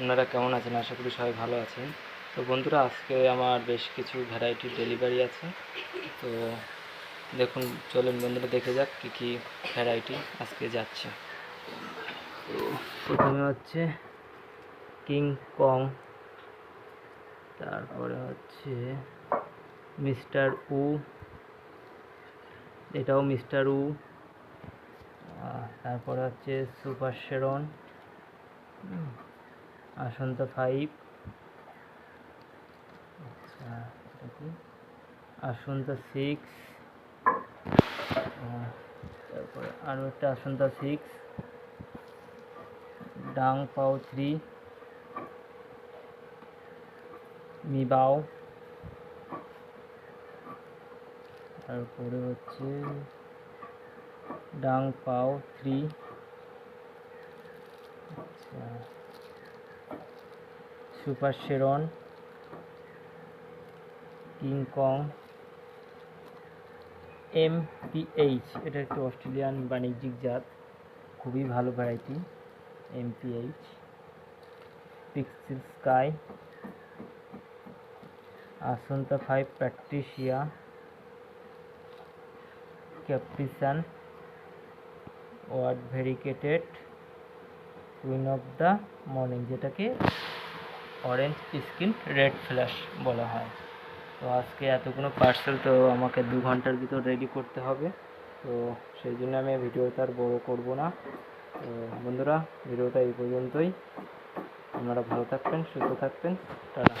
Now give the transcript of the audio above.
আপনারা কেমন আছেন? আশা করি সবাই ভালো আছেন। তো বন্ধুরা, আজকে আমার বেশ কিছু ভ্যারাইটির ডেলিভারি আছে। তো দেখুন, চলুন বন্ধুরা, দেখে যাক কী কী ভ্যারাইটি আজকে যাচ্ছে। তো প্রথমে হচ্ছে কিং কং তারপরে হচ্ছে মিস্টার উ এটাও মিস্টার উ তারপরে হচ্ছে সুপার শেরন আসন্ত ফাইভ আচ্ছা আসন্ত সিক্স তারপরে আরও একটা আসন্ত সিক্স ডাং পাও থ্রি মিবাও তারপরে হচ্ছে ডাং পাও থ্রি আচ্ছা super Sharon King Kong M PH এটা একটি অস্ট্রেলিয়ান বাণিজ্যিক জাত, খুবই ভালো variety M PH pixel sky আসন্তা five Patricia ক্যাপ্রিসান word variegated queen of the morning যেটাকে অরেঞ্জ স্কিন রেড ফ্ল্যাশ বলা হয়। তো আজকে এতগুলো পার্সেল তো আমাকে দু ঘণ্টার ভিতর রেডি করতে হবে। তো সেই জন্য আমি ভিডিওটা আর বড়ো করব না। তো বন্ধুরা, ভিডিওটা এই পর্যন্তই। আপনারা ভালো থাকবেন, সুস্থ থাকবেন। টাটা।